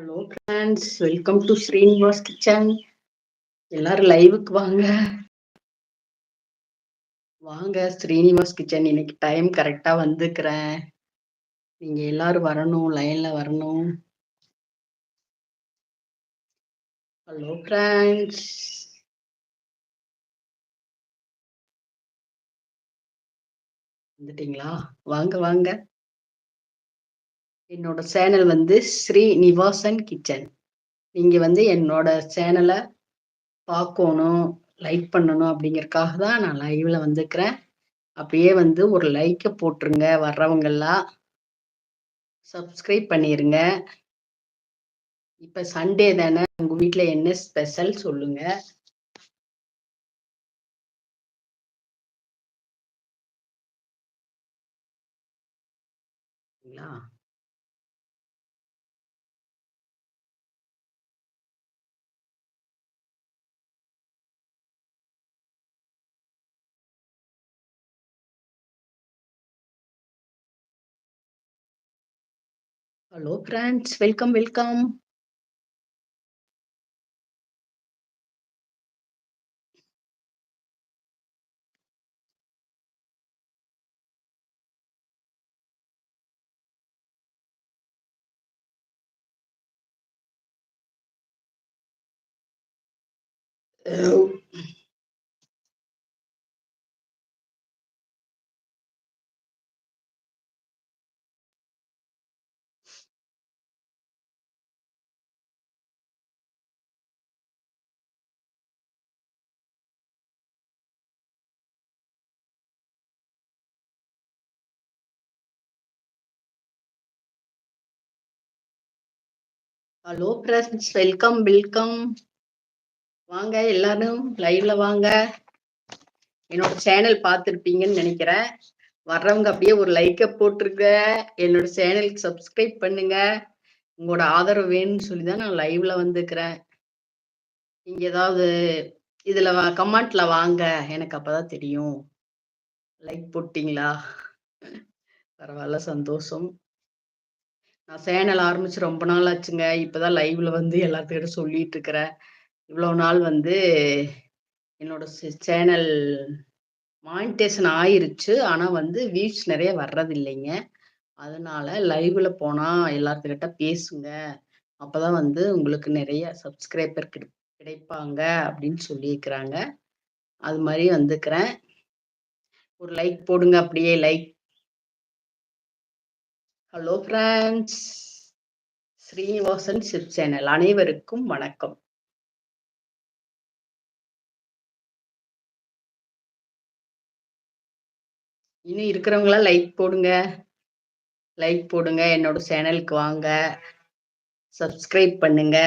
Hello friends welcome to Srinivas kitchen எல்லாரும் லைவுக்கு வாங்க. வாங்க ஸ்ரீனிவாஸ் கிச்சன் இன்னைக்கு டைம் கரெக்டாக வந்துக்கிறேன் நீங்கள் எல்லாரும் வரணும் லைனில் வரணும். ஹலோ ஃப்ரெண்ட்ஸ் வந்துட்டீங்களா? வாங்க வாங்க. என்னோட சேனல் வந்து ஸ்ரீ நிவாசன் கிச்சன். நீங்கள் வந்து என்னோட சேனலை பார்க்கணும் லைக் பண்ணணும் அப்படிங்கறக்காக தான் நான் லைவ்ல வந்துக்கிறேன் அப்படியே வந்து ஒரு லைக்கை போட்டுருங்க வர்றவங்கெல்லாம் சப்ஸ்கிரைப் பண்ணிடுங்க இப்போ சண்டே தானே உங்கள் வீட்டில் என்ன ஸ்பெஷல் சொல்லுங்க. Hello friends welcome welcome hello friends welcome welcome வாங்க எல்லாரும் லைவ்ல வாங்க. என்னோட சேனல் பார்த்துருப்பீங்கன்னு நினைக்கிறேன். வர்றவங்க அப்படியே ஒரு லைக்கை போட்டிருக்க என்னோட சேனலுக்கு சப்ஸ்கிரைப் பண்ணுங்க. உங்களோட ஆதரவு வேணும்னு சொல்லி தான் நான் லைவ்ல வந்துக்கிறேன் நீங்க ஏதாவது இதுல கமெண்ட்ல வாங்க. எனக்கு அப்பதான் தெரியும். லைக் போட்டிங்களா? பரவாயில்ல சந்தோஷம். நான் சேனல் ஆரம்பிச்சு ரொம்ப நாள் ஆச்சுங்க. இப்பதான் லைவ்ல வந்து எல்லாத்துக்கிட்ட சொல்லிட்டு இருக்கிறேன். இவ்வளவு நாள் வந்து என்னோட சேனல் மானிட்டேஷன் ஆயிருச்சு. ஆனா வந்து வியூஸ் நிறைய வர்றதில்லைங்க. அதனால லைவ்ல போனா எல்லாத்துக்கிட்ட பேசுங்க. அப்பதான் வந்து உங்களுக்கு நிறைய சப்ஸ்கிரைபர் கிடைப்பாங்க அப்படின்னு சொல்லியிருக்கிறாங்க. அது மாதிரி வந்துக்கிறேன். ஒரு லைக் போடுங்க அப்படியே like hello friends Srinivasan chip channel. அனைவருக்கும் வணக்கம். இன்னும் இருக்கிறவங்களாம் லைக் போடுங்க. லைக் போடுங்க. என்னோட சேனலுக்கு வாங்க. சப்ஸ்கிரைப் பண்ணுங்க.